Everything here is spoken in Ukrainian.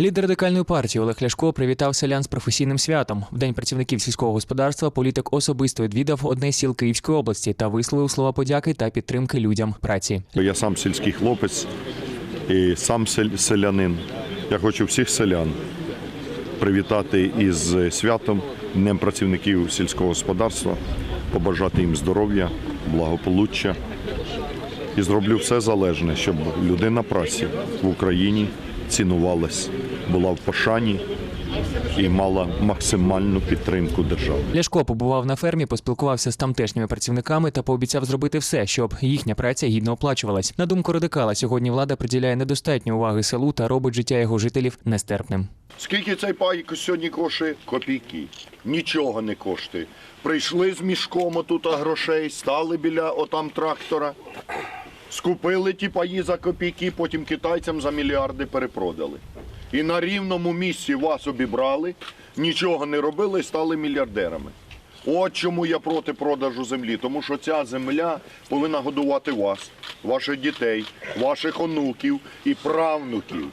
Лідер радикальної партії Олег Ляшко привітав селян з професійним святом. В день працівників сільського господарства політик особисто відвідав одне з сіл Київської області та висловив слова подяки та підтримки людям праці. Я сам сільський хлопець і сам селянин. Я хочу всіх селян привітати із святом Днем працівників сільського господарства, побажати їм здоров'я, благополуччя. І зроблю все залежне, щоб людина праці в Україні цінувалась, була в пошані і мала максимальну підтримку держави. Ляшко побував на фермі, поспілкувався з тамтешніми працівниками та пообіцяв зробити все, щоб їхня праця гідно оплачувалась. На думку радикала, сьогодні влада приділяє недостатньо уваги селу та робить життя його жителів нестерпним. Скільки цей пайк сьогодні коштує? Копійки. Нічого не коштує. Прийшли з мішком отут грошей, стали біля отам трактора, скупили ті паї за копійки, потім китайцям за мільярди перепродали. І на рівному місці вас обібрали, нічого не робили, і стали мільярдерами. От чому я проти продажу землі. Тому що ця земля повинна годувати вас, ваших дітей, ваших онуків і правнуків.